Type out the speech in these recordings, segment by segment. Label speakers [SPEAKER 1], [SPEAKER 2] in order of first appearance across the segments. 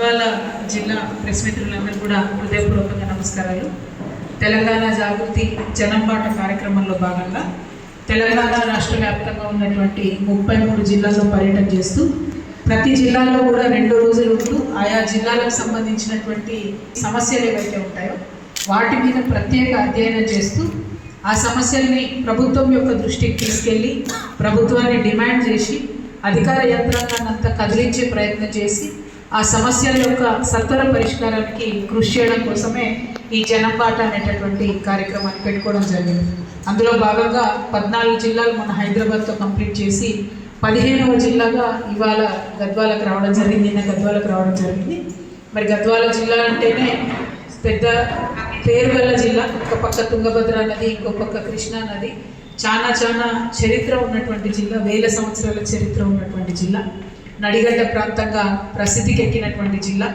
[SPEAKER 1] గద్వాల జిల్లా ప్రెస్ మిత్రులందరూ కూడా హృదయపూర్వకంగా నమస్కారాలు. తెలంగాణ జాగృతి జనం బాట కార్యక్రమంలో భాగంగా తెలంగాణ రాష్ట్ర వ్యాప్తంగా ఉన్నటువంటి ముప్పై మూడు జిల్లాల్లో పర్యటన చేస్తూ ప్రతి జిల్లాలో కూడా రెండు రోజులు ఉంటూ ఆయా జిల్లాలకు సంబంధించినటువంటి సమస్యలు ఏవైతే ఉంటాయో వాటి మీద ప్రత్యేక అధ్యయనం చేస్తూ ఆ సమస్యల్ని ప్రభుత్వం యొక్క దృష్టికి తీసుకెళ్ళి ప్రభుత్వాన్ని డిమాండ్ చేసి అధికార యంత్రాంగాన్ని అంతా కదిలించే ప్రయత్నం చేసి ఆ సమస్యల యొక్క సత్వర పరిష్కారానికి కృషి చేయడం కోసమే ఈ జనంబాట అనేటటువంటి కార్యక్రమాన్ని పెట్టుకోవడం జరిగింది. అందులో భాగంగా పద్నాలుగు జిల్లాలు మన హైదరాబాద్తో కంప్లీట్ చేసి పదిహేనవ జిల్లాగా ఇవాళ గద్వాలకు రావడం జరిగింది నిన్న గద్వాలకు రావడం జరిగింది. మరి గద్వాల జిల్లా అంటేనే పెద్ద పేరు జిల్లా ఒక పక్క తుంగభద్ర నది ఇంకో పక్క కృష్ణా నది. చాలా చాలా చరిత్ర ఉన్నటువంటి జిల్లా వేల సంవత్సరాల చరిత్ర ఉన్నటువంటి జిల్లా. నడిగడ్డ ప్రాంతంగా ప్రసిద్ధికి ఎక్కినటువంటి జిల్లా.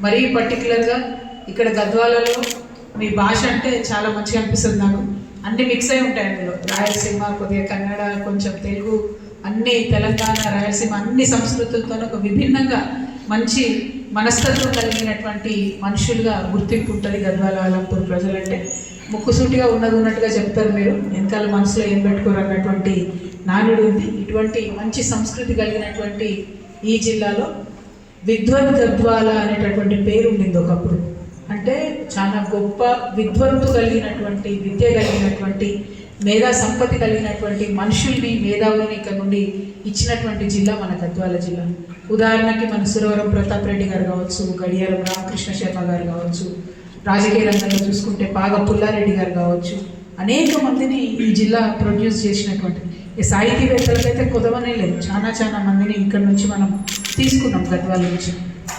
[SPEAKER 1] మరీ పర్టికులర్గా ఇక్కడ గద్వాలలో మీ భాష అంటే చాలా మంచిగా అనిపిస్తుంది నాకు. అన్ని మిక్స్ అయి ఉంటాయి అందులో. రాయలసీమ కొద్దిగా కన్నడ కొంచెం తెలుగు అన్ని తెలంగాణ రాయలసీమ అన్ని సంస్కృతులతో ఒక విభిన్నంగా మంచి మనస్తత్వం కలిగినటువంటి మనుషులుగా గుర్తింపు ఉంటుంది గద్వాల అలంపూర్ ప్రజలంటే. ముక్కుసూటిగా ఉన్నది ఉన్నట్టుగా చెప్తారు మీరు. వెనకాల మనసులో ఏం పెట్టుకోరు అన్నటువంటి నానుడు ఉంది. ఇటువంటి మంచి సంస్కృతి కలిగినటువంటి ఈ జిల్లాలో విద్వత్ గద్వాల అనేటటువంటి పేరు ఉండింది ఒకప్పుడు. అంటే చాలా గొప్ప విద్వత్తు కలిగినటువంటి విద్య కలిగినటువంటి మేధా సంపత్తి కలిగినటువంటి మనుషుల్ని మేధావుల్ని ఇక్కడ నుండి ఇచ్చినటువంటి జిల్లా మన గద్వాల జిల్లా. ఉదాహరణకి మన సురవరం ప్రతాప్ రెడ్డి గారు కావచ్చు గడియారం రామకృష్ణ శర్మ గారు కావచ్చు రాజకీయ రంగంలో చూసుకుంటే పాగ పుల్లారెడ్డి గారు కావచ్చు అనేక మందిని ఈ జిల్లా ప్రొడ్యూస్ చేసినటువంటి ఈ సాహితీవేత్తలకైతే కుదవనే లేదు. చాలా చాలా మందిని ఇక్కడ నుంచి మనం తీసుకున్నాం గద్వాల నుంచి.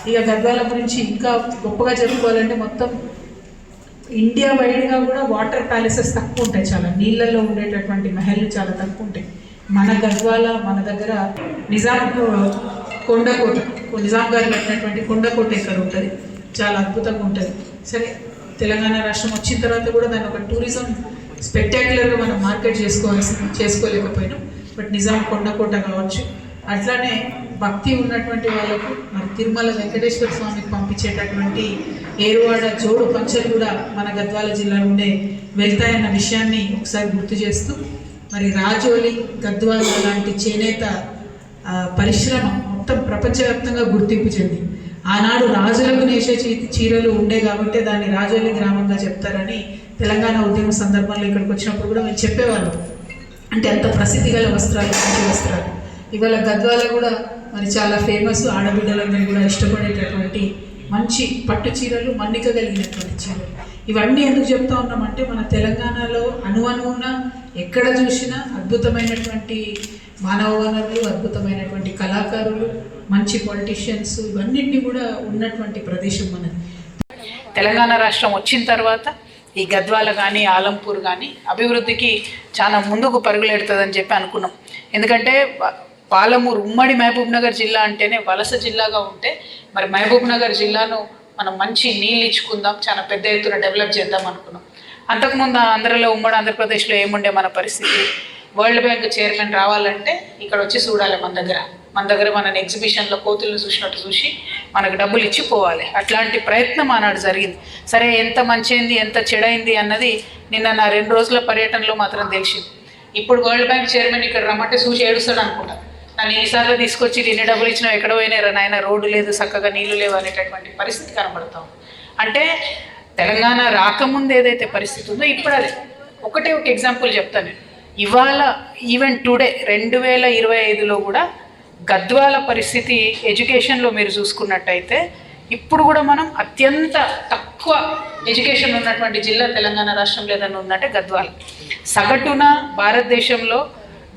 [SPEAKER 1] ఇక గద్వాల గురించి ఇంకా గొప్పగా జరుపుకోవాలంటే మొత్తం ఇండియా వైడ్గా కూడా వాటర్ ప్యాలెసెస్ తక్కువ ఉంటాయి చాలా. నీళ్ళల్లో ఉండేటటువంటి మహల్లు చాలా తక్కువ ఉంటాయి. మన గద్వాల మన దగ్గర నిజాం కొండకోట నిజాం గారు కట్టినటువంటి కొండకోట ఇక్కడ ఉంటుంది? చాలా అద్భుతంగా ఉంటుంది. సరే తెలంగాణ రాష్ట్రం వచ్చిన తర్వాత కూడా దాన్ని ఒక టూరిజం స్పెక్టాక్యులర్గా మనం మార్కెట్ చేసుకోవాల్సి చేసుకోలేకపోయినాం బట్ నిజాం కొండకోట కావచ్చు. అట్లానే భక్తి ఉన్నటువంటి వాళ్ళకు మరి తిరుమల వెంకటేశ్వర స్వామికి పంపించేటటువంటి ఏరువాడ జోడు పంచలు కూడా మన గద్వాల జిల్లా నుండే వెళ్తాయన్న విషయాన్ని ఒకసారి గుర్తు చేస్తూ మరి రాజోలి గద్వాల లాంటి చేనేత పరిశ్రమ మొత్తం ప్రపంచవ్యాప్తంగా గుర్తింపు చెంది. ఆనాడు రాజులకు నేసే చీ- చీరలు ఉండే కాబట్టి దాన్ని రాజోలి గ్రామంగా చెప్తారని తెలంగాణ ఉద్యమ సందర్భంలో ఇక్కడికి వచ్చినప్పుడు కూడా మేము చెప్పేవాళ్ళం. అంటే అంత ప్రసిద్ధి గల వస్త్రాలు మంచి వస్త్రాలు. ఇవాళ గద్వాల కూడా మరి చాలా ఫేమస్ ఆడబిడ్డలందరూ కూడా ఇష్టపడేటటువంటి మంచి పట్టు చీరలు మన్నిక కలిగినటువంటి చీరలు. ఇవన్నీ ఎందుకు చెప్తా ఉన్నామంటే మన తెలంగాణలో అణువణువున ఎక్కడ చూసినా అద్భుతమైనటువంటి మానవ వనరులు అద్భుతమైనటువంటి కళాకారులు మంచి పొలిటీషియన్స్ ఇవన్నింటినీ కూడా ఉన్నటువంటి ప్రదేశం మనది. తెలంగాణ రాష్ట్రం వచ్చిన తర్వాత ఈ గద్వాల కానీ ఆలంపూర్ కానీ అభివృద్ధికి చాలా ముందుకు పరుగులెడుతుందని చెప్పి అనుకున్నాం. ఎందుకంటే పాలమూరు ఉమ్మడి మహబూబ్ నగర్ జిల్లా అంటేనే వలస జిల్లాగా ఉంటే మరి మహబూబ్ నగర్ జిల్లాను మనం మంచి నీళ్ళు ఇచ్చుకుందాం చాలా పెద్ద ఎత్తున డెవలప్ చేద్దాం అనుకున్నాం. అంతకుముందు ఆంధ్రలో ఉమ్మడి ఆంధ్రప్రదేశ్లో ఏముండే మన పరిస్థితి? వరల్డ్ బ్యాంక్ చైర్మన్ రావాలంటే ఇక్కడ వచ్చి చూడాలి మన దగ్గర. మన దగ్గర మన ఎగ్జిబిషన్లో కోతులను చూసినట్టు చూసి మనకు డబ్బులు ఇచ్చి పోవాలి అట్లాంటి ప్రయత్నం ఆనాడు జరిగింది. సరే ఎంత మంచిది ఎంత చెడైంది అన్నది నిన్న నా రెండు రోజుల పర్యటనలో మాత్రం తెలిసింది. ఇప్పుడు వరల్డ్ బ్యాంక్ చైర్మన్ ఇక్కడ రమ్మంటే చూసి ఏడుస్తాడు అనుకుంటా. నన్ను ఎన్నిసార్లు తీసుకొచ్చి ఎన్ని డబ్బులు ఇచ్చినా ఎక్కడ పోయినారా నాయన రోడ్డు లేదు చక్కగా నీళ్ళు లేవు అనేటటువంటి పరిస్థితి కనబడతాం అంటే తెలంగాణ రాకముందు ఏదైతే పరిస్థితి ఉందో ఇప్పుడు అదే. ఒకటే ఒక ఎగ్జాంపుల్ చెప్తాను నేను. ఇవాళ ఈవెన్ టుడే రెండు వేల ఇరవై ఐదులో కూడా గద్వాల పరిస్థితి ఎడ్యుకేషన్లో మీరు చూసుకున్నట్టయితే ఇప్పుడు కూడా మనం అత్యంత తక్కువ ఎడ్యుకేషన్ ఉన్నటువంటి జిల్లా తెలంగాణ రాష్ట్రంలో ఏదైనా ఉందంటే గద్వాల. సగటున భారతదేశంలో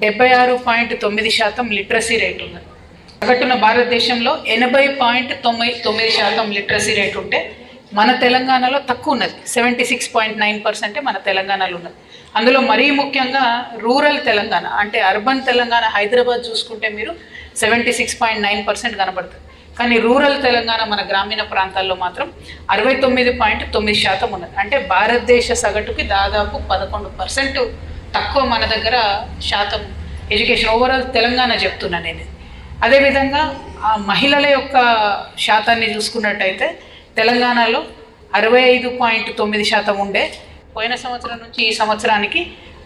[SPEAKER 1] డెబ్బై ఆరు పాయింట్ తొమ్మిది శాతం లిటరసీ రేట్ ఉంది. సగటున భారతదేశంలో ఎనభై పాయింట్ తొమ్మిది తొమ్మిది శాతం లిటరసీ రేట్ ఉంటే మన తెలంగాణలో తక్కువ ఉన్నది. సెవెంటీ సిక్స్ పాయింట్ నైన్ పర్సెంటే మన తెలంగాణలో ఉన్నది. అందులో మరీ ముఖ్యంగా రూరల్ తెలంగాణ అంటే అర్బన్ తెలంగాణ హైదరాబాద్ చూసుకుంటే మీరు seventy six point nine percent కనబడుతుంది. కానీ రూరల్ తెలంగాణ మన గ్రామీణ ప్రాంతాల్లో మాత్రం అరవై తొమ్మిది పాయింట్ తొమ్మిది శాతం ఉన్నది. అంటే భారతదేశ సగటుకి దాదాపు పదకొండు పర్సెంట్ తక్కువ మన దగ్గర శాతం ఎడ్యుకేషన్. ఓవరాల్ తెలంగాణ చెప్తున్నా నేను. అదేవిధంగా ఆ మహిళల యొక్క శాతాన్ని చూసుకున్నట్టయితే తెలంగాణలో అరవై ఐదు పాయింట్ తొమ్మిది శాతం ఉండే. పోయిన సంవత్సరం నుంచి ఈ సంవత్సరానికి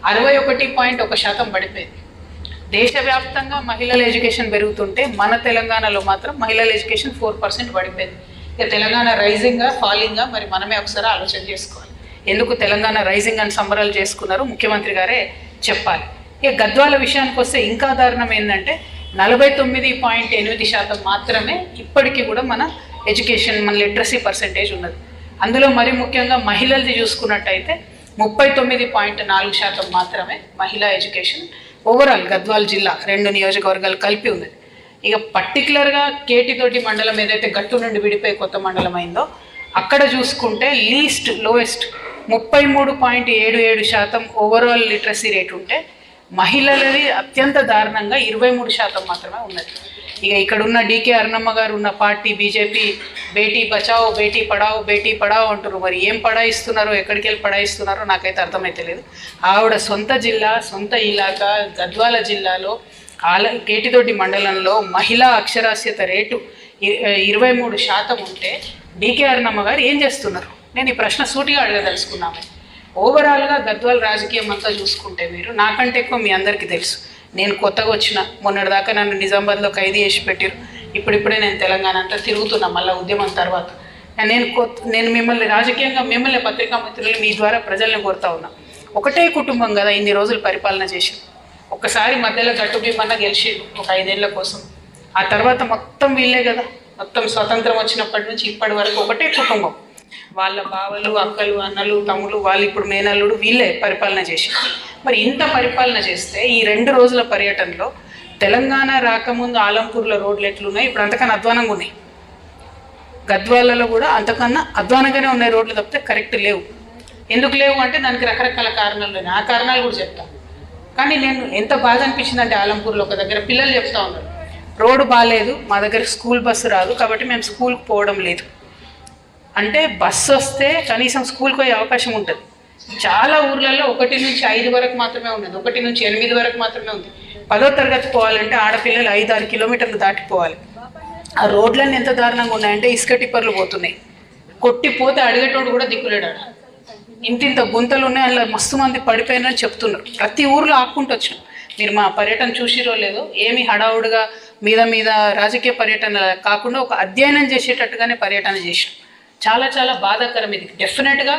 [SPEAKER 1] అరవై ఒకటి పాయింట్ ఒక శాతం పడిపోయింది. దేశవ్యాప్తంగా మహిళల ఎడ్యుకేషన్ పెరుగుతుంటే మన తెలంగాణలో మాత్రం మహిళల ఎడ్యుకేషన్ ఫోర్ పర్సెంట్ పడిపోయింది. ఇక తెలంగాణ రైజింగా ఫాలింగా మరి మనమే ఒకసారి ఆలోచన చేసుకోవాలి. ఎందుకు తెలంగాణ రైజింగ్ అని సంబరాలు చేసుకున్నారు? ముఖ్యమంత్రి గారే చెప్పాలి. ఇక గద్వాల విషయానికి వస్తే ఇంకా దారుణం ఏంటంటే నలభై తొమ్మిది పాయింట్ ఎనిమిది శాతం మాత్రమే ఇప్పటికీ కూడా మన ఎడ్యుకేషన్ మన లిటరసీ పర్సంటేజ్ ఉన్నది. అందులో మరి ముఖ్యంగా మహిళలది చూసుకున్నట్టయితే ముప్పై తొమ్మిది పాయింట్ నాలుగు శాతం మాత్రమే మహిళా ఎడ్యుకేషన్ ఓవరాల్ గద్వాల్ జిల్లా రెండు నియోజకవర్గాలు కలిపి ఉంది ఇక పర్టికులర్గా కేటితోటి మండలం ఏదైతే గట్టు నుండి విడిపోయి కొత్త మండలం అయిందో అక్కడ చూసుకుంటే లీస్ట్ లోయెస్ట్ ముప్పై మూడు పాయింట్ ఏడు ఏడు శాతం ఓవరాల్ లిటరసీ రేట్ ఉంటే మహిళలది అత్యంత దారుణంగా ఇరవై మూడు శాతం మాత్రమే ఉన్నది. ఇక ఇక్కడ ఉన్న డీకే అరుణమ్మ గారు ఉన్న పార్టీ బీజేపీ బేటీ బచావో బేటీ పడావో బేటీ పడావో అంటారు మరి ఏం పడాయిస్తున్నారో? ఎక్కడికి వెళ్ళి పడాయిస్తున్నారో నాకైతే అర్థమైతలేదు. ఆవిడ సొంత జిల్లా సొంత ఇలాకా గద్వాల జిల్లాలో ఆల కేటిదొడ్డి మండలంలో మహిళా అక్షరాస్యత రేటు ఇరవై మూడు శాతం ఉంటే డీకే గారు ఏం చేస్తున్నారు? నేను ఈ ప్రశ్న సూటిగా అడగదలుచుకున్నాను ఓవరాల్గా గద్వాల రాజకీయం అంతా చూసుకుంటే మీరు నాకంటే ఎక్కువ మీ అందరికీ తెలుసు. నేను కొత్తగా వచ్చిన మొన్నటిదాకా నన్ను నిజామాబాద్లో ఖైదీ చేసి పెట్టారు ఇప్పుడిప్పుడే నేను తెలంగాణ అంతా తిరుగుతున్నా మళ్ళీ ఉద్యమం తర్వాత. నేను కొత్త నేను మిమ్మల్ని రాజకీయంగా మిమ్మల్ని పత్రికా మిత్రులు మీ ద్వారా ప్రజల్ని కోరుతా ఉన్నా. ఒకటే కుటుంబం కదా ఇన్ని రోజులు పరిపాలన చేసి ఒక్కసారి మధ్యలో గట్టు భీమన్న గెలిచి ఒక ఐదేళ్ళ కోసం. ఆ తర్వాత మొత్తం వీళ్ళే కదా. మొత్తం స్వతంత్రం వచ్చినప్పటి నుంచి ఇప్పటి వరకు ఒకటే కుటుంబం. వాళ్ళ బావలు అక్కలు అన్నలు తమ్ములు వాళ్ళు ఇప్పుడు మేనల్లుడు వీళ్ళే పరిపాలన చేసి మరి ఇంత పరిపాలన చేస్తే ఈ రెండు రోజుల పర్యటనలో తెలంగాణ రాకముందు ఆలంపూర్లో రోడ్లు ఎట్లున్నాయి? ఇప్పుడు అంతకన్నా అధ్వానంగా ఉన్నాయి. గద్వాలలో కూడా అంతకన్నా అధ్వానంగానే ఉన్నాయి రోడ్లు తప్పితే కరెక్ట్ లేవు. ఎందుకు లేవు అంటే దానికి రకరకాల కారణాలు ఉన్నాయి. ఆ కారణాలు కూడా చెప్తాను కానీ నేను ఎంత బాధ అనిపించింది అంటే ఆలంపూర్లో ఒక దగ్గర పిల్లలు చెప్తా ఉన్నారు. రోడ్డు బాగాలేదు మా దగ్గర స్కూల్ బస్సు రాదు కాబట్టి మేము స్కూల్కి పోవడం లేదు. అంటే బస్సు వస్తే కనీసం స్కూల్కి పోయే అవకాశం ఉంటుంది. చాలా ఊర్లలో ఒకటి నుంచి ఐదు వరకు మాత్రమే ఉన్నది. ఒకటి నుంచి ఎనిమిది వరకు మాత్రమే ఉంది. పదో తరగతి పోవాలంటే ఆడపిల్లలు ఐదు ఆరు కిలోమీటర్లు దాటిపోవాలి. ఆ రోడ్లన్నీ ఎంత దారుణంగా ఉన్నాయంటే ఇసుక టిప్పర్లు పోతున్నాయి. కొట్టిపోతే అడిగేటోడు కూడా దిక్కులేడు ఇంత ఇంత గుంతలు ఉన్నాయి అందులో మస్తు మంది పడిపోయినని చెప్తున్నారు. ప్రతి ఊర్లో ఆక్కుంటొచ్చు వచ్చినాం మీరు మా పర్యటన చూసిరో లేదో ఏమి హడావుడిగా మీద మీద రాజకీయ పర్యటన కాకుండా ఒక అధ్యయనం చేసేటట్టుగానే పర్యటన చేసినాం చాలా చాలా బాధాకరం ఇది. డెఫినెట్గా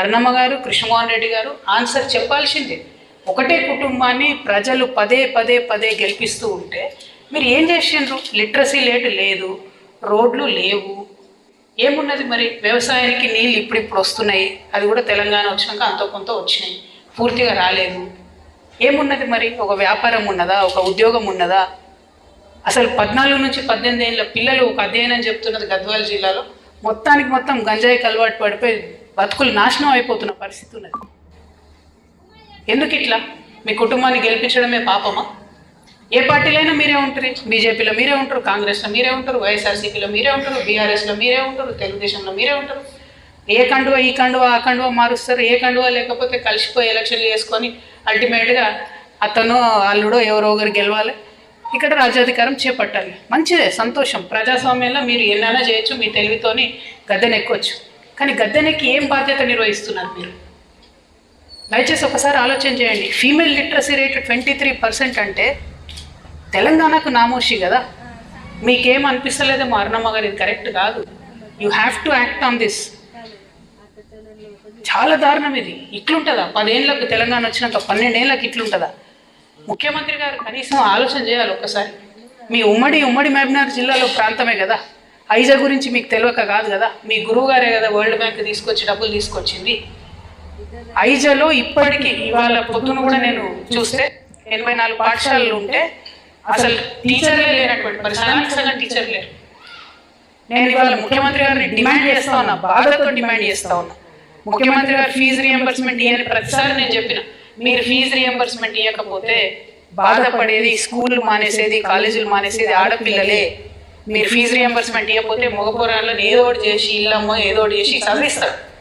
[SPEAKER 1] అరుణమ్మ గారు కృష్ణమోహన్ రెడ్డి గారు ఆన్సర్ చెప్పాల్సిందే. ఒకటే కుటుంబాన్ని ప్రజలు పదే పదే పదే గెలిపిస్తూ ఉంటే మీరు ఏం చేసిండ్రు? లిటరసీ లేటు లేదు రోడ్లు లేవు. ఏమున్నది మరి? వ్యవసాయానికి నీళ్ళు ఇప్పుడిప్పుడు వస్తున్నాయి. అది కూడా తెలంగాణ వచ్చినాక అంతో కొంత వచ్చినాయి. పూర్తిగా రాలేదు. ఏమున్నది మరి? ఒక వ్యాపారం ఉన్నదా? ఒక ఉద్యోగం ఉన్నదా? అసలు పద్నాలుగు నుంచి పద్దెనిమిది ఏళ్ళ పిల్లలు ఒక అధ్యయనం చెప్తున్నది గద్వాల జిల్లాలో. మొత్తానికి మొత్తం గంజాయికి అలవాటు పడిపోయి బతుకులు నాశనం అయిపోతున్న పరిస్థితి ఉన్నది. ఎందుకు ఇట్లా మీ కుటుంబాన్ని గెలిపించడమే పాపమా? ఏ పార్టీలైనా మీరే ఉంటారు. బీజేపీలో మీరే ఉంటారు కాంగ్రెస్లో మీరే ఉంటారు వైఎస్ఆర్సీపీలో మీరే ఉంటారు బీఆర్ఎస్లో మీరే ఉంటారు తెలుగుదేశంలో మీరే ఉంటారు. ఏ కండువ ఈ కండువ ఆ కండువ మారుస్తారు. ఏ కండువ లేకపోతే కలిసిపోయి ఎలక్షన్లు చేసుకొని అల్టిమేట్గా అతను అల్లుడో ఎవరో ఒకరు గెలవాలి. ఇక్కడ రాజ్యాధికారం చేపట్టాలి. మంచిదే సంతోషం. ప్రజాస్వామ్యంలో మీరు ఎన్నైనా చేయొచ్చు మీ తెలివితోని గద్దెనెక్కొచ్చు. కానీ గద్దెనెక్కి ఏం బాధ్యత నిర్వహిస్తున్నారు మీరు? దయచేసి ఒకసారి ఆలోచన చేయండి. Female literacy rate twenty three percent అంటే తెలంగాణకు నామోషి కదా. మీకేం అనిపిస్తలేదో అరుణమ్మ గారు ఇది కరెక్ట్ కాదు. You have to act on this చాలా దారుణం ఇది. ఇట్లుంటుందా? పదేళ్ళకు తెలంగాణ వచ్చినాక పన్నెండేళ్ళకి ఇట్లుంటుందా? ముఖ్యమంత్రి గారు కనీసం ఆలోచన చేయాలి ఒక్కసారి మీ ఉమ్మడి ఉమ్మడి మహబూబ్నగర్ జిల్లాలో ప్రాంతమే కదా. ఐజా గురించి మీకు తెలియక కాదు కదా. మీ గురువు గారే కదా వరల్డ్ బ్యాంక్ తీసుకొచ్చి డబ్బులు తీసుకొచ్చింది. ఐజాలో ఇప్పటికీ ఇవాళ పొద్దున కూడా నేను చూస్తే ఎనభై నాలుగు పాఠశాలలు ఉంటే అసలు టీచర్లే లేనటువంటి పరిస్థితి. సగం టీచర్ లేరు. నేను ఇవాళ ముఖ్యమంత్రి గారిని డిమాండ్ చేస్తా ఉన్నా బాధతో డిమాండ్ చేస్తా ఉన్నా. ముఖ్యమంత్రి గారు ఫీజు రియంబర్స్మెంట్ ఇవ్వని ప్రతిసారి నేను చెప్పిన మీరు ఫీజు రియంబర్స్మెంట్ ఇవ్వకపోతే బాధపడేది స్కూల్ మానేసేది కాలేజీలు మానేసేది ఆడపిల్లలే. మీరు ఫీజు రియంబర్స్మెంట్ ఇవ్వకపోతే మగపురాలను ఏదో ఒకటి చేసి ఇల్లమ్మో ఏదో ఒకటి చేసి చదివిస్తారు.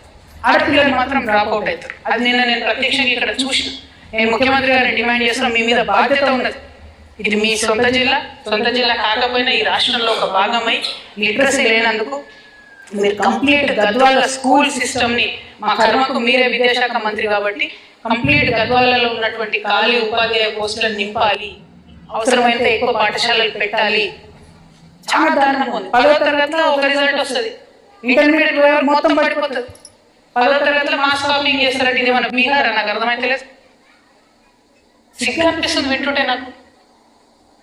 [SPEAKER 1] ఆడపిల్లలు మాత్రం డ్రాప్ అవుట్ అవుతారు. అది నిన్న నేను ప్రత్యక్షంగా ఇక్కడ చూసిన. నేను ముఖ్యమంత్రి గారిని డిమాండ్ చేస్తున్నా మీ మీద బాధ్యత ఉన్నది.
[SPEAKER 2] ఇది మీ సొంత జిల్లా సొంత జిల్లా కాకపోయినా ఈ రాష్ట్రంలో ఒక భాగమై లిటరసీ లేనందుకు మీరు కంప్లీట్ గద్వాల స్కూల్ సిస్టమ్ని మా కర్మకు మీరే విద్యాశాఖ మంత్రి కాబట్టి కంప్లీట్ గద్వాలలో ఉన్నటువంటి ఖాళీ ఉపాధ్యాయ పోస్టులను నింపాలి. అవసరమైతే ఎక్కువ పాఠశాలలు పెట్టాలి. చాలా దారుణంగా ఉంది. పదో తరగతిలో ఒక రిజల్ట్ వస్తుంది. ఇంటర్మీడియట్ మొత్తం పడిపోతుంది. పదో తరగతిలో మాస్ కాపింగ్ చేస్తారంటే ఇది మన బీహార్ నాకు అర్థమైతలేదు సిగ్గు అనిపిస్తుంది వింటుంటే నాకు.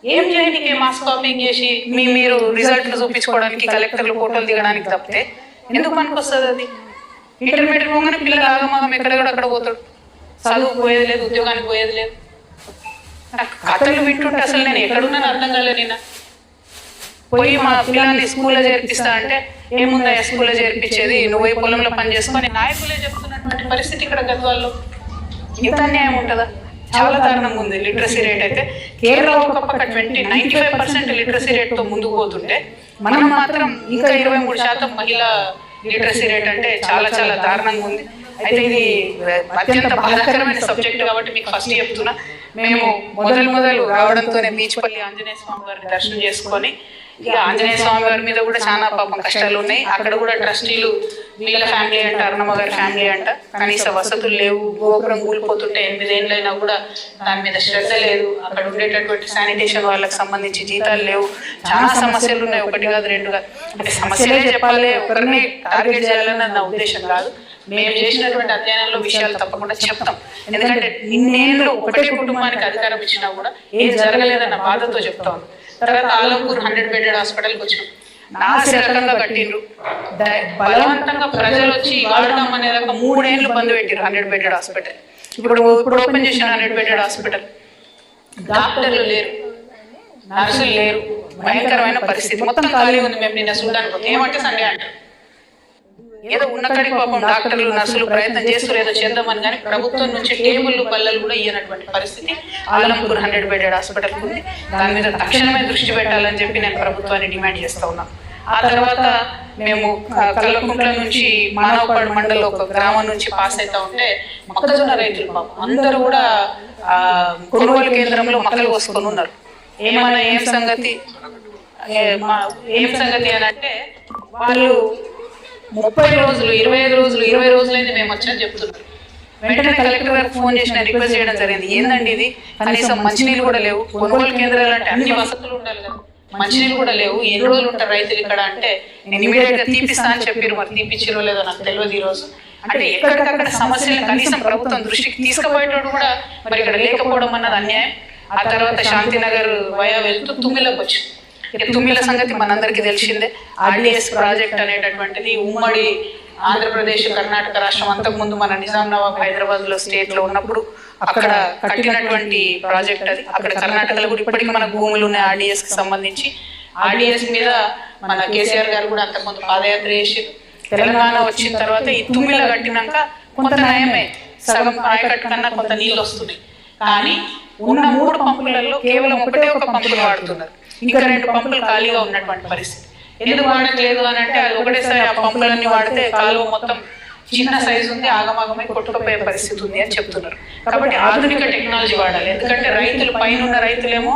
[SPEAKER 2] ఏం చేయడానికి మాస్ కాపింగ్ చేసి మీ మీరు రిజల్ట్లు చూపించుకోవడానికి కలెక్టర్లు ఫోటోలు దిగడానికి తప్పితే? ఎందుకు పనికొస్తుంది అది? ఇంటర్మీడియట్ పోగానే పిల్లలు ఆగమాగం ఎక్కడెక్కడ అక్కడ పోతాడు. చదువు పోయేది లేదు ఉద్యోగానికి పోయేది లేదు. కథలు వింటుంటే అసలు నేను ఎక్కడున్నాను అర్థం కాలేదు నేను పోయి మా పిల్లల్ని స్కూల్లో చేర్పిస్తా అంటే ఏముందా స్కూల్లో చేర్పించేది? నువ్వు పొలంలో పని చేసుకొని నాయకులే చెప్తున్నటువంటి పరిస్థితి ఇక్కడ గద్వాల్లో ఇంత అన్యాయం ఉంటుందా? చాలా దారుణంగా ఉంది లిటరసీ రేట్ అయితే. కేరళ ఒక పక్క twenty ninety five percent literacy రేట్తో ముందుకు పోతుంటే మనం మాత్రం ఇంకా ఇరవై మూడు శాతం మహిళా లిటరసీ రేట్ అంటే చాలా చాలా దారుణంగా ఉంది. అయితే ఇది అత్యంత బాధాకరమైన సబ్జెక్ట్ కాబట్టి మీకు ఫస్ట్ చెప్తున్నా. మేము మొదలు మొదలు రావడంతోనే బీచ్పల్లి ఆంజనేయ స్వామి వారిని దర్శనం చేసుకొని ఇక ఆంజనేయ స్వామి వారి మీద కూడా చాలా పాపం కష్టాలు ఉన్నాయి. అక్కడ కూడా ట్రస్టీలు వీళ్ళ ఫ్యామిలీ అంట అరుణమ్మ గారి ఫ్యామిలీ అంట కనీస వసతులు లేవు. గోపురం కూలిపోతుంటే ఎనిమిదేళ్ళైనా కూడా దాని మీద శ్రద్ధ లేదు. అక్కడ ఉండేటటువంటి శానిటేషన్ వాళ్ళకి సంబంధించి జీతాలు లేవు. చాలా సమస్యలు ఉన్నాయి. ఒకటి కాదు రెండు కాదు. అంటే సమస్యలే చెప్పాలి. ఒకరిని టార్గెట్ చేయాలన్నది నా ఉద్దేశం కాదు. మేము చేసినటువంటి అధ్యయనంలో విషయాలు తప్పకుండా చెప్తాం. ఎందుకంటే ఇన్నేళ్ళు ఒకటే కుటుంబానికి అధికారం ఇచ్చినా కూడా ఏం జరగలేదన్న బాధతో చెప్తాం తర్వాత ఆలంపూర్ హండ్రెడ్ బెడెడ్ హాస్పిటల్కి వచ్చినాం. కట్టిండ్రు. బలవంతంగా ప్రజలు వచ్చి వాడదాం అనేదాకా మూడేళ్ళు బంద్ పెట్టారు హండ్రెడ్ బెడెడ్ హాస్పిటల్. ఇప్పుడు ఇప్పుడు ఓపెన్ చేసిన హండ్రెడ్ బెడెడ్ హాస్పిటల్. డాక్టర్లు లేరు నర్సులు లేరు. భయంకరమైన పరిస్థితి. మొత్తం ఖాళీ ఉంది. మేము నిన్న చూడడానికి ఏమంటే సండే అంటారు ఏదో ఉన్నక్కడికి పాపం డాక్టర్లు నర్సులు ప్రయత్నం చేస్తారు ఏదో చేద్దామని కానీ ప్రభుత్వం నుంచి టేబుల్ బల్లలు కూడా ఇయ్యనటువంటి పరిస్థితి. ఆలంపూర్ హండ్రెడ్ బెడెడ్ హాస్పిటల్ ఉంది. దాని మీద తక్షణమే దృష్టి పెట్టాలని చెప్పి నేను ప్రభుత్వాన్ని డిమాండ్ చేస్తా ఉన్నాను ఆ తర్వాత మేము కల్లకుంట్ల నుంచి మానవపాడు మండలం ఒక గ్రామం నుంచి పాస్ అవుతా ఉంటే మొక్కజొన్న రైతులు పాపం అందరూ కూడా ఆ, కొనుగోలు కేంద్రంలో మొక్కలు కోసుకొని ఉన్నారు. ఏమన్నా ఏం సంగతి? ఏం సంగతి అని అంటే వాళ్ళు ముప్పై రోజులు ఇరవై ఐదు రోజులు ఇరవై రోజులైంది మేము వచ్చామని చెప్తున్నారు. వెంటనే కలెక్టర్ గారికి ఫోన్ చేసి నేను రిక్వెస్ట్ చేయడం జరిగింది. ఏందండి ఇది? కనీసం మంచినీళ్ళు కూడా లేవు. కొనుగోలు కేంద్రాలు అంటే అన్ని వసతులు ఉండాలి కదా. మంచినీళ్ళు కూడా లేవు. ఎన్ని రోజులు ఉంటారు రైతులు ఇక్కడ అంటే నేను ఇమీడియట్గా తీపిస్తా అని చెప్పారు. మరి తీపిచ్చిరో లేదో నాకు తెలియదు ఈ రోజు. అంటే ఎక్కడికక్కడ సమస్యలు కనీసం ప్రభుత్వం దృష్టికి తీసుకుపోయేటోడు కూడా మరి ఇక్కడ లేకపోవడం అన్నది అన్యాయం. ఆ తర్వాత శాంతినగర్ వయా వెళ్తూ తుమ్మిలోకి వచ్చి ఇక తుమ్మిల సంగతి మనందరికీ తెలిసిందే. ఆర్డిఎస్ ప్రాజెక్ట్ అనేటటువంటిది ఉమ్మడి ఆంధ్రప్రదేశ్ కర్ణాటక రాష్ట్రం అంతకు ముందు మన నిజాం నవాబ్ హైదరాబాద్లో స్టేట్లో ఉన్నప్పుడు అక్కడ కట్టినటువంటి ప్రాజెక్ట్ అది. అక్కడ కర్ణాటకలో కూడా ఇప్పటికీ మన భూములు ఉన్నాయి ఆర్డిఎస్కి సంబంధించి. ఆర్డిఎస్ మీద మన కేసీఆర్ గారు కూడా అంతకుముందు పాదయాత్ర చేసి తెలంగాణ వచ్చిన తర్వాత ఈ తుమ్మిల కట్టినాక కొంత నయమే. సగం ఆయకట్టు కన్నా కొంత నీళ్ళు వస్తున్నాయి కానీ ఉన్న మూడు పంపులలో కేవలం ఒకటే ఒక పంపులు వాడుతున్నారు. ఇంకా రెండు పంపులు ఖాళీగా ఉన్నటువంటి పరిస్థితి. ఎందుకు వాడట్లేదు అని అంటే అది ఒకటేసారి ఆ పంపులన్నీ వాడితే కాలువ మొత్తం చిన్న సైజు ఉంది ఆగమాగమై కొట్టుకుపోయే పరిస్థితి ఉంది అని చెప్తున్నారు. కాబట్టి ఆధునిక టెక్నాలజీ వాడాలి. ఎందుకంటే రైతులు పైన ఉన్న రైతులేమో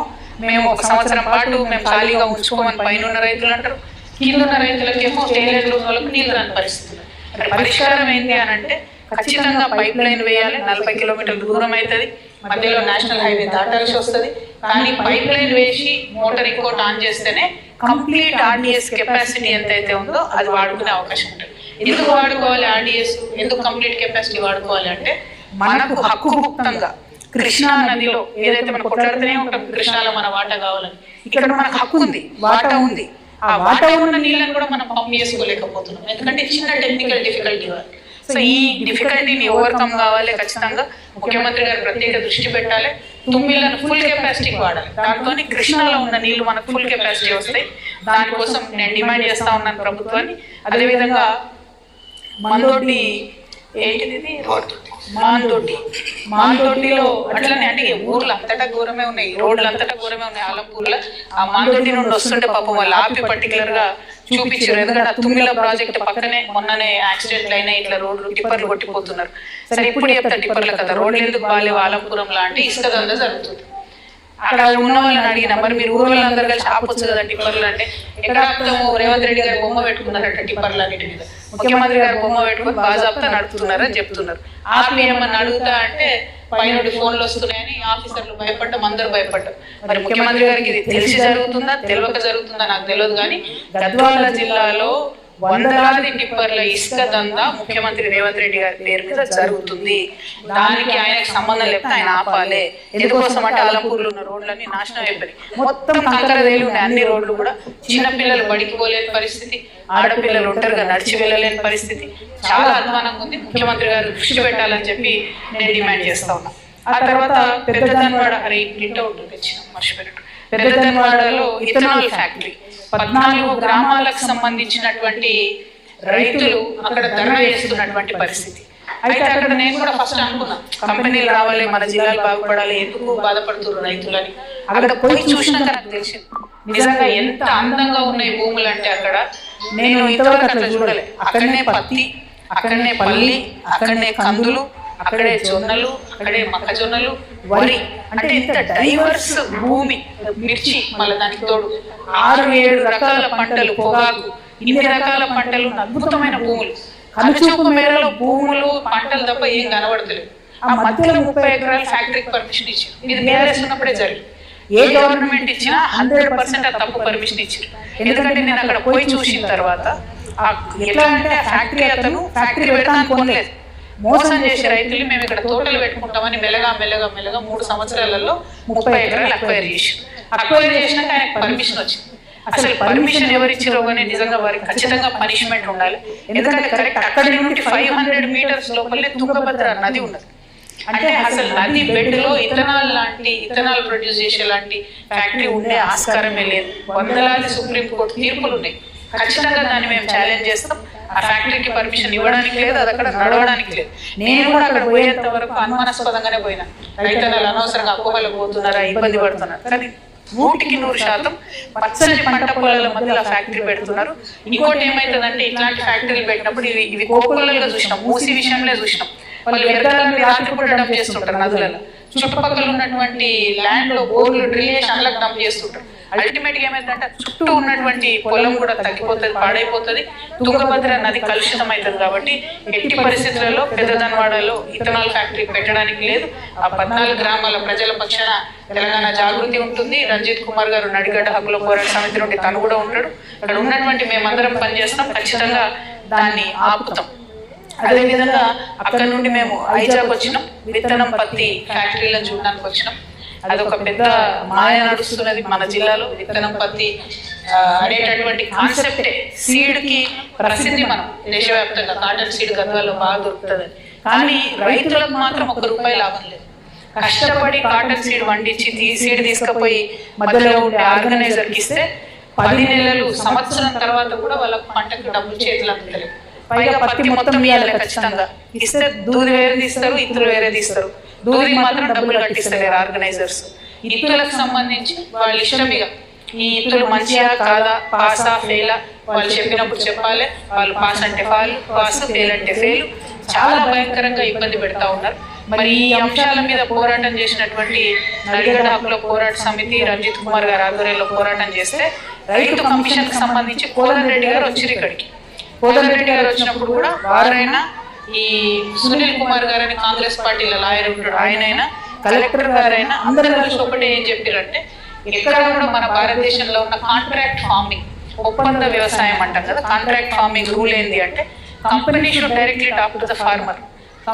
[SPEAKER 2] మేము ఒక సంవత్సరం పాటు మేము ఖాళీగా ఉంచుకోమని పైన ఉన్న రైతులు అంటారు. కింద ఉన్న రైతులకేమో ఉన్న వాళ్ళకి నీళ్ళు రాని పరిస్థితి ఉంది. మరి పరిష్కారం ఏంటి అని అంటే ఖచ్చితంగా పైప్ లైన్ వేయాలి. నలభై కిలోమీటర్ల దూరం అవుతుంది. మధ్యలో నేషనల్ హైవే దాటాల్సి వస్తుంది. కానీ పైప్ లైన్ వేసి మోటార్ ఇంకోటి ఆన్ చేస్తేనే కంప్లీట్ ఆర్డిఎస్ కెపాసిటీ ఎంతైతే ఉందో అది వాడుకునే అవకాశం ఉంటుంది. ఎందుకు వాడుకోవాలి ఆర్డిఎస్ ఎందుకు కంప్లీట్ కెపాసిటీ వాడుకోవాలి? అంటే మనకు హక్కుభుక్తంగా కృష్ణా నదిలో ఏదైతే మనం కొట్లాడుతూనే ఉంటాం కృష్ణాలో మన వాటా కావాలని. ఇక్కడ మనకు హక్కు ఉంది. వాటా ఉంది. ఆ వాటా ఉన్న నీళ్ళని కూడా మనం పంప్ చేసుకోలేకపోతున్నాం. ఎందుకంటే చిన్న టెక్నికల్ డిఫికల్టీ సో ఈ డిఫికల్టీని ఓవర్కమ్ కావాలి ఖచ్చితంగా. ముఖ్యమంత్రి గారు ప్రత్యేక దృష్టి పెట్టాలి. తుమ్మిళ్ళను ఫుల్ కెపాసిటీకి వాడాలి. దాంతో కృష్ణాలో ఉన్న నీళ్ళు మనకు ఫుల్ కెపాసిటీ వస్తాయి. దానికోసం నేను డిమాండ్ చేస్తా ఉన్నాను ప్రభుత్వాన్ని. అదేవిధంగా మనతోటి ఏంటిది ఇది? మాందోటి అట్లనే అంటే ఊర్లు అంతటా ఘోరమే ఉన్నాయి. రోడ్లు అంతటా ఘోరమే ఉన్నాయి. ఆలంపూర్లో. ఆ మాందోటి నుండి వస్తుంటే పాపం వాళ్ళు ఆపి పర్టికులర్గా చూపించారు ఎందుకంటే తుమ్మిల ప్రాజెక్ట్ పక్కనే మొన్ననే యాక్సిడెంట్లు అయినాయి. ఇట్లా రోడ్లు టిప్పర్లు కొట్టిపోతున్నారు సరే ఇప్పుడు చెప్తా టిప్పర్ల కదా రోడ్లు ఎందుకు బాగాలేవు ఆలంపురం లాంటి ఇసుక దందా జరుగుతుంది. అక్కడ ఉన్న వాళ్ళని అడిగిన మరి మీరు ఊరు వాళ్ళందరూ కలిసి ఆపొచ్చు కదా టిప్పర్లు అంటే ఎక్కడ రేవంత్ రెడ్డి గారు బొమ్మ పెట్టుకున్నారట టిప్పర్లు అన్నిటి మీద. ముఖ్యమంత్రి గారు బొమ్మ పెట్టుకుని బాజాబ్తా నడుపుతున్నారని చెప్తున్నారు. ఆపి ఏమన్నా అడుగుతా అంటే పైన ఫోన్లు వస్తున్నాయని ఆఫీసర్లు భయపడ్డం అందరూ భయపడ్డం. మరి ముఖ్యమంత్రి గారికి ఇది తెలిసి జరుగుతుందా? తెలియక జరుగుతుందా? నాకు తెలియదు కానీ గద్వాల జిల్లాలో వందలాది టిప్పర్ల ఇసుక దందా ముఖ్యమంత్రి రేవంత్ రెడ్డి గారి పేరు మీద జరుగుతుంది. దానికి ఆయనకు సంబంధం లేకపోతే ఆయన ఆపాలి. ఎందుకోసం అంటే అలంపూర్లో ఉన్న రోడ్లన్నీ నాశనం అయిపోయి మొత్తం కంకరదేలు ఉన్నాయి అన్ని రోడ్లు కూడా చిన్న పిల్లలు బడికి పోలేని పరిస్థితి ఆడపిల్లలు ఒంటరిగా నడిచి వెళ్ళలేని పరిస్థితి. చాలా అధ్వానంగా ఉంది. ముఖ్యమంత్రి గారు దృష్టి పెట్టాలని చెప్పి నేను డిమాండ్ చేస్తా ఉన్నా. ఆ తర్వాత పెద్దదన్వాడ అరే ప్రింట్ తెచ్చిన మర్చిపోయినట్టు. పెద్దదన్వాడలో ఇథనాల్ ఫ్యాక్టరీ. పద్నాలుగు గ్రామాలకు సంబంధించినటువంటి రైతులు అక్కడ ధర్నా చేస్తున్నటువంటి పరిస్థితి. అయితే అక్కడ నేను కూడా ఫస్ట్ అనుకున్నా కంపెనీలు రావాలి మన జిల్లాలు బాగుపడాలి ఎందుకు బాధపడుతున్నారు రైతులని? అక్కడ పోయి చూసినాక నాకు తెలిసింది. నిజంగా ఎంత అందంగా ఉన్నాయి భూములు అంటే అక్కడ. నేను ఇంతవరకు అట్లా చూడలే. అక్కడనే పత్తి అక్కడనే పల్లి అక్కడనే కందులు అక్కడే జొన్నలు అక్కడే మొక్కజొన్నలు వరి అంటే ఇంత డైవర్స్ భూమి మిర్చి మళ్ళీ దానికి తోడు. ఆరు ఏడు రకాల పంటలు పొగాకు ఇన్ని రకాల పంటలు అద్భుతమైన భూములు. కనుచూపు మేరలో భూములు పంటలు తప్ప ఏం కనబడతలేవు. ఆ మధ్యలో ముప్పై ఎకరాల ఫ్యాక్టరీకి పర్మిషన్ ఇచ్చారు. ఇది బీఆర్ఎస్ ఉన్నప్పుడే జరిగింది. ఏ గవర్నమెంట్ ఇచ్చినా హండ్రెడ్ పర్సెంట్ ఆ తప్పు పర్మిషన్ ఇచ్చారు. ఎందుకంటే నేను అక్కడ పోయి చూసిన తర్వాత ఎట్లా అంటే ఫ్యాక్టరీ అతను ఫ్యాక్టరీ పెడతాను కొనలేదు. మోసం చేసే రైతులు మేము ఇక్కడ తోటలు పెట్టుకుంటామని మెల్లగా మెల్లగా మెల్లగా మూడు సంవత్సరాలలో ముప్పై ఎకరాలు అక్వైర్ చేసి అక్వైర్ చేసినాక ఆయనకు పర్మిషన్ వచ్చింది. అసలు పర్మిషన్ ఎవరు ఇచ్చారో కానీ నిజంగా వారికి ఖచ్చితంగా పనిష్మెంట్ ఉండాలి. ఎందుకంటే కరెక్ట్ అక్కడి నుండి ఫైవ్ హండ్రెడ్ మీటర్స్ లోపలే తుంగభద్ర నది ఉన్నది. అంటే అసలు నది బెడ్లో ఇథనాల్ లాంటి ఇథనాల్ ప్రొడ్యూస్ చేసే లాంటి ఫ్యాక్టరీ ఉండే ఆస్కారమే లేదు. వందలాది సుప్రీం కోర్టు తీర్పులు ఉన్నాయి. ఖచ్చితంగా దాన్ని మేము ఛాలెంజ్ చేస్తాం. ఆ ఫ్యాక్టరీకి పర్మిషన్ ఇవ్వడానికి లేదు అది అక్కడ నడవడానికి లేదు. నేను కూడా అక్కడ పోయేంత వరకు అనుమానాస్పదంగానే పోయినా. రైతన్నలు అనవసరంగా అపోహలకు పోతున్నారా ఇబ్బంది పడుతున్నారు? కానీ నూటికి నూరు శాతం పచ్చని పంట పొలాల మధ్యలో ఫ్యాక్టరీ పెడుతున్నారు. ఇంకోటి ఏమైతుందంటే ఇట్లాంటి ఫ్యాక్టరీలు పెట్టినప్పుడు ఇవి ఇవి కోకొల్లలుగా చూసినాం మూసి విషయంలో చూసినాం. వాళ్ళు వ్యర్థాలని రాత్రిపూట డంప్ చేస్తుంటారు నదులలో. చుట్టుపక్కల ఉన్నటువంటి ల్యాండ్లో బోర్లు డ్రిల్ చేసి డంప్ చేస్తుంటారు. అల్టిమేట్గా ఏమైందంటే చుట్టూ ఉన్నటువంటి పొలం కూడా తగ్గిపోతుంది పాడైపోతుంది. తుంగభద్ర నది కలుషితం అవుతుంది కాబట్టి ఎట్టి పరిస్థితులలో పెద్దదన్వాడలో ఇథనాల్ ఫ్యాక్టరీ పెట్టడానికి లేదు. ఆ పద్నాలుగు గ్రామాల ప్రజల పక్షాన తెలంగాణ జాగృతి ఉంటుంది. రంజిత్ కుమార్ గారు నడిగడ్డ హక్కుల పోరాట సమితి నుండి తను కూడా ఉంటాడు. అక్కడ ఉన్నటువంటి మేమందరం పనిచేస్తాం. ఖచ్చితంగా దాన్ని ఆపుతాం. అదేవిధంగా అక్కడ నుండి మేము ఐజాక్ వచ్చినాం. విత్తనం పత్తి ఫ్యాక్టరీలను చూడడానికి వచ్చినాం. అదొక పెద్ద మాయ నడుస్తున్నది మన జిల్లాలో. విత్తనం పత్తి అనేటటువంటి కాన్సెప్టే సీడ్కి ప్రసిద్ధి మనం దేశవ్యాప్తంగా కాటన్ సీడ్ గద్వాల్లో బాగా దొరుకుతుంది. కానీ రైతులకు మాత్రం ఒక రూపాయి లాభం లేదు. కష్టపడి కాటన్ సీడ్ వండించి సీడ్ తీసుకుపోయి మధ్యలో ఉండే ఆర్గనైజర్కి ఇస్తే పది నెలలు సంవత్సరం తర్వాత కూడా వాళ్ళకి పంటకు డబ్బులు చేతులు అందుతలేవు. పైగా పత్తి మొత్తం ఇవ్వాలి ఖచ్చితంగా. ఇస్తే దూది వేరే తీస్తారు ఇత్తులు వేరే తీస్తారు. దూదికి మాత్రం డబ్బులు కట్టిస్తలేరు ఆర్గనైజర్స్. ఇత్తులకు సంబంధించి వాళ్ళ ఇష్టం ఇక ఈ ఇత్తులు మంచిగా కాదా? పాసా ఫెయిలా? వాళ్ళు చెప్పినప్పుడు చెప్పాలి. వాళ్ళు పాస్ అంటే ఫాల్ పాస్ ఫెయిల్ అంటే ఫెయిల్. చాలా భయంకరంగా ఇబ్బంది పెడతా ఉన్నారు. మరి ఈ అంశాల మీద పోరాటం చేసినటువంటి నడిగడ్డ హక్కుల పోరాట సమితి రంజిత్ కుమార్ గారి ఆధ్వర్యంలో పోరాటం చేస్తే రైతు కమిషన్కి సంబంధించి కోదన్ రెడ్డి గారు వచ్చారు ఇక్కడికి కోదన్ రెడ్డి గారు వచ్చినప్పుడు కూడా వారైనా ఈ సునీల్ కుమార్ గారని కాంగ్రెస్ పార్టీలో లాయర్ ఉంటాడు. ఆయనైనా కలెక్టర్ గారైనా అందరూ కలిసి ఒకటే ఏం చెప్పారంటే ఎక్కడ కూడా మన భారతదేశంలో ఉన్న కాంట్రాక్ట్ ఫార్మింగ్ ఒప్పంద వ్యవసాయం అంటాం కదా కాంట్రాక్ట్ ఫార్మింగ్ రూల్ ఏంది అంటే company should directly talk to the farmer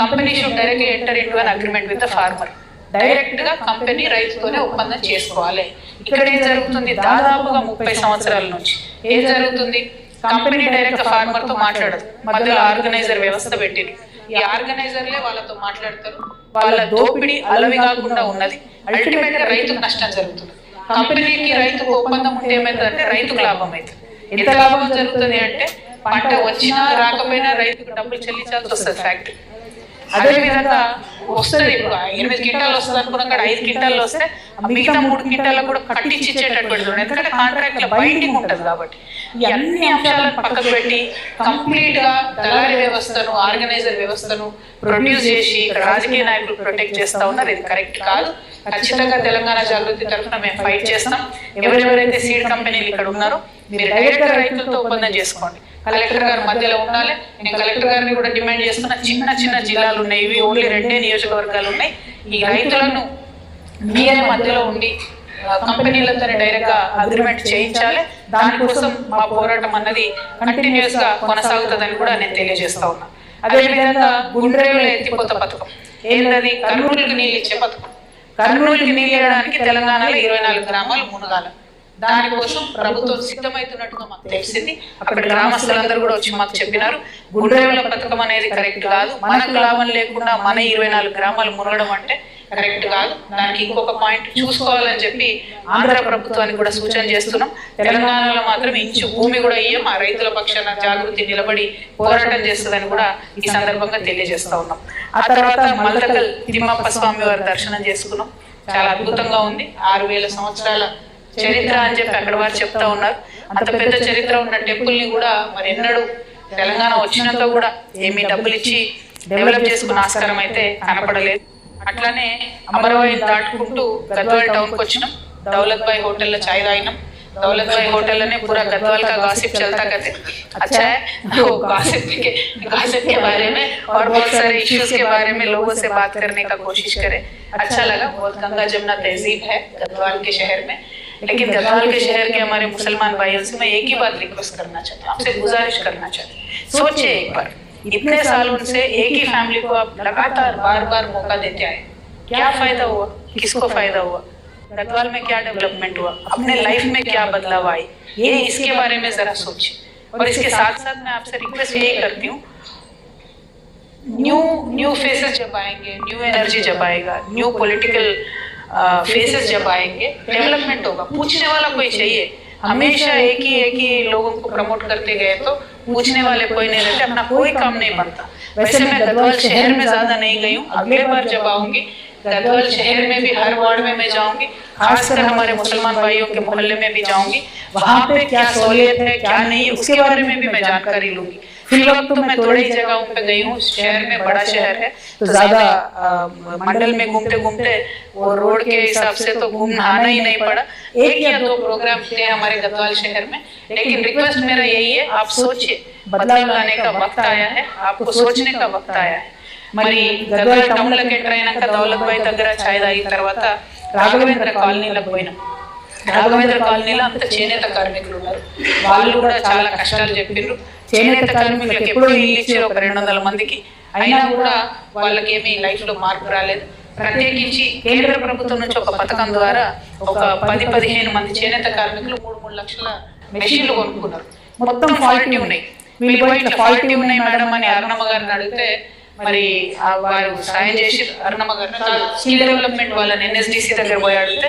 [SPEAKER 2] company should directly enter in an agreement with the farmer డైరెక్ట్గా కంపెనీ రైతుతోనే ఒప్పందం చేసుకోవాలి. ఇక్కడ ఏం జరుగుతుంది? దాదాపుగా ముప్పై సంవత్సరాల నుంచి. ఏం జరుగుతుంది? కంపెనీ డైరెక్ట్ ఫార్మర్తో మాట్లాడదు. మధ్యలో ఆర్గనైజర్ వ్యవస్థ పెట్టింది. ఈ ఆర్గనైజర్లే వాళ్ళతో మాట్లాడతారు. వాళ్ళ దోపిడీ అలవి కాకుండా ఉన్నది. అల్టిమేట్గా రైతుకు నష్టం జరుగుతుంది. కంపెనీకి రైతుకు ఒప్పందం ఉంటే ఏమైందంటే రైతుకు లాభం అవుతుంది. ఎంత లాభం జరుగుతుంది అంటే పంట వచ్చినా రాకపోయినా రైతుకు డబ్బులు చెల్లించాల్సి వస్తుంది. ఫ్యాక్టరీ.
[SPEAKER 1] అదే విధంగా వస్తుంది ఇప్పుడు. ఎనిమిది క్వింటాలు వస్తుంది అనుకున్నాం కదా ఐదు క్వింటాలు వస్తే మిగతా మూడు క్వింటాలకు కూడా కట్టించి ఇచ్చేటటువంటి. ఎందుకంటే కాంట్రాక్ట్లో బైండింగ్ ఉంటుంది కాబట్టి ఈ అన్ని అంశాలను పక్కకు పెట్టి కంప్లీట్గా దళారీ వ్యవస్థను ఆర్గనైజర్ వ్యవస్థను ప్రొడ్యూస్ చేసి రాజకీయ నాయకులు ప్రొటెక్ట్ చేస్తా ఉన్నారు. ఇది కరెక్ట్ కాదు. ఖచ్చితంగా తెలంగాణ జాగృతి తరఫున మేము ఫైట్ చేస్తాం. ఎవరెవరైతే సీడ్ కంపెనీలు ఇక్కడ ఉన్నారో మీరు డైరెక్ట్ రైతులతో ఒప్పందం చేసుకోండి. కలెక్టర్ గారు మధ్యలో ఉండాలి. నేను కలెక్టర్ గారిని కూడా డిమాండ్ చేస్తున్నా. చిన్న చిన్న జిల్లాలు ఉన్నాయి. ఇవి ఓన్లీ రెండే నియోజకవర్గాలు ఉన్నాయి. ఈ రైతులను మీరే మధ్యలో ఉండి కంపెనీలతో డైరెక్ట్గా అగ్రిమెంట్ చేయించాలి. దానికోసం మా పోరాటం అన్నది కంటిన్యూస్గా కొనసాగుతుందని కూడా నేను తెలియజేస్తా ఉన్నా. అదేవిధంగా గుండ్రేవుల ఎత్తిపోత పథకం. ఏంటది కర్నూలుకి నీళ్ళు ఇచ్చే పథకం. కర్నూలుకి నీళ్ళు ఇవ్వడానికి తెలంగాణలో ఇరవై నాలుగు గ్రామాలు మునగాల దానికోసం ప్రభుత్వం సిద్ధమవుతున్నట్టుగా మాకు తెలిసింది. అక్కడ గ్రామస్తులందరూ కూడా వచ్చి మాకు చెప్పినారు. గుండ్రేవుల పథకం అనేది కరెక్ట్ కాదు. మనకు లాభం లేకుండా మన ఇరవై నాలుగు గ్రామాలు మునగడం అంటే కరెక్ట్ కాదు. దానికి ఇంకొక పాయింట్ చూసుకోవాలని చెప్పి ఆంధ్ర ప్రభుత్వానికి కూడా సూచన చేస్తున్నాం. తెలంగాణలో మాత్రం ఇంచు భూమి కూడా ఇయ్యం. ఆ రైతుల పక్షాన జాగృతి నిలబడి పోరాటం చేస్తుందని కూడా ఈ సందర్భంగా తెలియజేస్తా ఉన్నాం. ఆ తర్వాత మల్లకల్ తిమ్మప్ప స్వామి వారి దర్శనం చేసుకున్నాం. చాలా అద్భుతంగా ఉంది. ఆరు వేల సంవత్సరాల చరిత్ర అని చెప్పి అక్కడ వారు చెప్తా ఉన్నారు అంత పెద్ద చరిత్ర ఉన్న టెంపుల్ ని కూడా మరి ఎన్నడూ తెలంగాణ వచ్చినాక కూడా ఏమీ డబ్బులు ఇచ్చి డెవలప్ చేసుకున్న ఆస్కారం అయితే కనపడలేదు అట్లానే అమరవాయి దాటుకుంటూ గద్వాల్ టౌన్ కి వచ్చినాం దౌలత్ బాయ్ హోటల్లో చాయ్ తాగినాం दौलत भाई होटल ने पूरा गदवाल का गॉसिप चलता करते अच्छा है वो गॉसिप के गॉसिप के बारे में और बहुत सारे इश्यूज के बारे में लोगों से बात करने का कोशिश करें अच्छा लगा बहुत गंगा जमुना तहजीब है गदवाल के शहर में लेकिन गदवाल के शहर के हमारे मुसलमान भाइयों से मैं एक ही बात रिक्वेस्ट करना चाहती हूँ आपसे गुजारिश करना चाहती हूँ। सोचिए एक बार इतने सालों से एक ही फैमिली को आप लगातार बार बार मौका देते आए। क्या फ़ायदा हुआ? किसको फ़ायदा हुआ? गढ़वाल में क्या डेवलपमेंट हुआ? अपने लाइफ में क्या बदलाव आई ये इसके बारे में जरा सोचिए। और इसके साथ साथ मैं आपसे रिक्वेस्ट यही करती हूँ। न्यू न्यू फेसेस जब आएँगे न्यू एनर्जी जब आएगा। न्यू पॉलिटिकल फेसेस जब आएँगे डेवलपमेंट होगा। पूछने वाला कोई चाहिए। हमेशा एक ही एक ही लोगों को प्रमोट करते गए तो पूछने वाले कोई नहीं रहते अपना कोई काम नहीं बनता। वैसे मैं गढ़वाल शहर में ज़्यादा नहीं गई हूँ। अगले बार जब आऊँगी गढ़वाल शहर में भी हर वार्ड में मैं जाऊँगी खासकर हमारे मुसलमान भाइयों के मोहल्ले में भी जाऊँगी। वहाँ पे क्या सहूलियत है क्या नहीं है उसके बारे में भी मैं जानकारी लूँगी। फिलहाल तो मैं थोड़ी ही जगहों पे गई हूँ शहर में बड़ा शहर है तो ज्यादा अ, मंडल में घूमते घूमते वो रोड के हिसाब से तो घूमना आना ही नहीं पड़ा एक या दो प्रोग्राम थे हमारे गढ़वाल शहर में लेकिन रिक्वेस्ट मेरा यही है आप सोचिए बदलाव लाने का वक्त आया है आपको सोचने का वक्त आया है మరి గద్వాల టౌన్ లోకి ఎంటర్ అయినాక దౌలత్ బాయ్ దగ్గర ఛాయ్ తాగిన తర్వాత రాఘవేంద్ర కాలనీలకు పోయినాం రాఘవేంద్ర కాలనీలో అంత చేనేత కార్మికులు ఉన్నారు. వాళ్ళు కూడా చాలా కష్టాలు చెప్పిండ్రు చేనేత కార్మికులకు ఎప్పుడో ఇల్లు ఇచ్చారు ఒక రెండు వందల మందికి. అయినా కూడా వాళ్ళకి ఏమీ లైఫ్లో మార్పు రాలేదు. ప్రత్యేకించి కేంద్ర ప్రభుత్వం నుంచి ఒక పథకం ద్వారా ఒక పది పదిహేను మంది చేనేత కార్మికులు మూడు మూడు లక్షల మెషిన్లు కొనుక్కున్నారు. మొత్తం ఫాల్టీ ఉన్నాయి. వీళ్ళు ఇట్లా ఫాల్టీ ఉన్నాయి మేడం అని అరుణమ్మ గారిని అడిగితే మరి ఆ వారు సాయం చేసి అరుణమ్మ గారిని స్కిల్ డెవలప్మెంట్ వాళ్ళని ఎన్ఎస్డిసి దగ్గర పోయి అడిగితే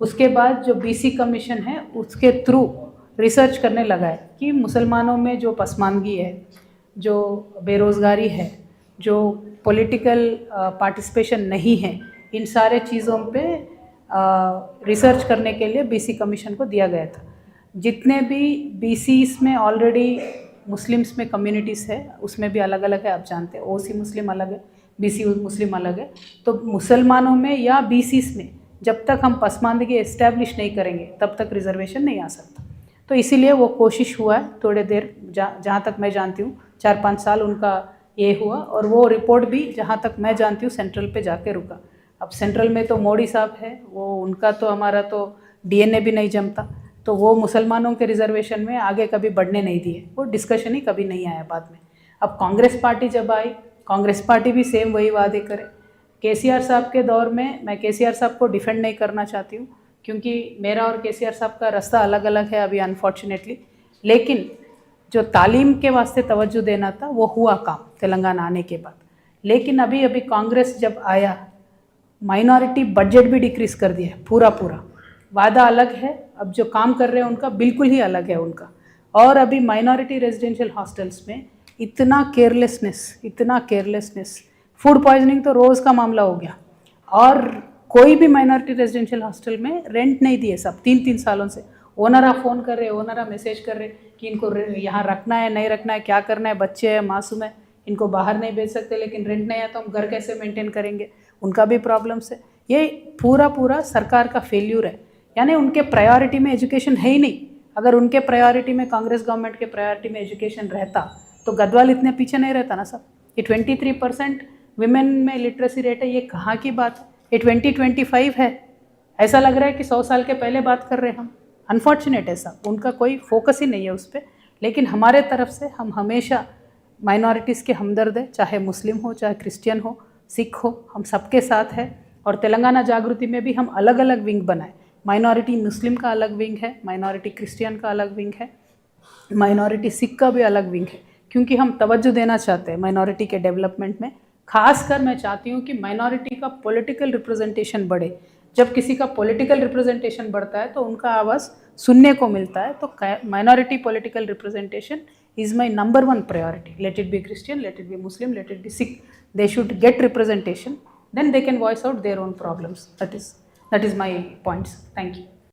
[SPEAKER 2] उसके बाद जो बीसी कमीशन है, उसके थ्रू रिसर्च करने लगा है कि मुसलमानों में जो पसमानगी है, जो बेरोज़गारी है, जो पॉलिटिकल पार्टिसिपेशन नहीं है, इन सारे चीज़ों पे रिसर्च करने के लिए बीसी कमीशन को दिया गया था। जितने भी बीसीस में ऑलरेडी मुस्लिम्स में कम्युनिटीज़ है, उसमें भी अलग अलग है, आप जानते हैं ओसी मुस्लिम अलग है बीसी मुस्लिम अलग है। तो मुसलमानों में या बीसीस में जब तक हम पसमानदगी इस्टेब्लिश नहीं करेंगे, तब तक रिजर्वेशन नहीं आ सकता। तो इसीलिए वो कोशिश हुआ है, थोड़े देर जहाँ जहाँ तक मैं जानती हूँ, चार पाँच साल उनका ये हुआ और वो रिपोर्ट भी जहाँ तक मैं जानती हूँ, सेंट्रल पे जाके रुका। अब सेंट्रल में तो मोदी साहब है, वो उनका तो हमारा तो डीएनए भी नहीं जमता। तो वो मुसलमानों के रिजर्वेशन में आगे कभी बढ़ने नहीं दिए। वो डिस्कशन ही कभी नहीं आया बाद में। अब कांग्रेस पार्टी जब आई, कांग्रेस पार्टी भी सेम वही वादे करे। के साहब के दौर में मैं के साहब को डिफेंड नहीं करना चाहती हूँ, क्योंकि मेरा और के साहब का रास्ता अलग अलग है अभी अनफॉर्चुनेटली लेकिन जो तालीम के वास्ते तवज्जो देना था, वो हुआ काम तेलंगाना आने के बाद. लेकिन अभी अभी कांग्रेस जब आया माइनॉरिटी बजट भी डिक्रीज कर दिया है पूरा पूरा वादा अलग है, अब जो काम कर रहे हैं उनका, बिल्कुल ही अलग है उनका. और अभी माइनॉरिटी रेजिडेंशियल हॉस्टल्स में इतना केयरलेसनेस इतना केयरलेसनेस फ़ूड पॉइजनिंग तो रोज़ का मामला हो गया। और कोई भी माइनॉरिटी रेजिडेंशियल हॉस्टल में रेंट नहीं दिए सब तीन तीन सालों से। ओनरा फ़ोन कर रहे ओनरा मैसेज कर रहे कि इनको यहाँ रखना है, नहीं रखना है, क्या करना है, बच्चे हैं, मासूम है, इनको बाहर नहीं भेज सकते, लेकिन रेंट नहीं आया तो हम घर कैसे मेंटेन करेंगे? उनका भी प्रॉब्लम्स है। ये पूरा पूरा सरकार का फेल्यूर है। यानी उनके प्रायोरिटी में एजुकेशन है ही नहीं। अगर उनके प्रायोरिटी में कांग्रेस गवर्नमेंट के प्रायोरिटी में एजुकेशन रहता तो गदवाल इतने पीछे नहीं रहता ना सब। ये ट्वेंटी थ्री परसेंट वीमेन में लिटरेसी रेट है, ये कहाँ की बात है? ये ट्वेंटी ट्वेंटी फाइव है। ऐसा लग रहा है कि सौ साल के पहले बात कर रहे हैं हम। अनफॉर्चुनेट ऐसा। उनका कोई फोकस ही नहीं है उस पर लेकिन हमारे तरफ़ से हम हमेशा माइनॉरिटीज़ के हमदर्द है, चाहे मुस्लिम हो, चाहे क्रिश्चियन हो सिख हो, हम सबके साथ है। और तेलंगाना जागृति में भी हम अलग अलग विंग बनाए। माइनॉरिटी मुस्लिम का अलग विंग है माइनॉरिटी क्रिश्चियन का अलग विंग है माइनॉरिटी सिख का भी अलग विंग है। क्योंकि हम तवज्जो देना चाहते हैं माइनॉरिटी के डेवलपमेंट में। खासकर मैं चाहती हूँ कि माइनॉरिटी का पॉलिटिकल रिप्रेजेंटेशन बढ़े। जब किसी का पॉलिटिकल रिप्रेजेंटेशन बढ़ता है तो उनका आवाज़ सुनने को मिलता है। तो minority political representation is my number one priority let it be Christian let it be Muslim let it be Sikh they should get representation then they can voice out their own problems. That is that is my points. Thank you.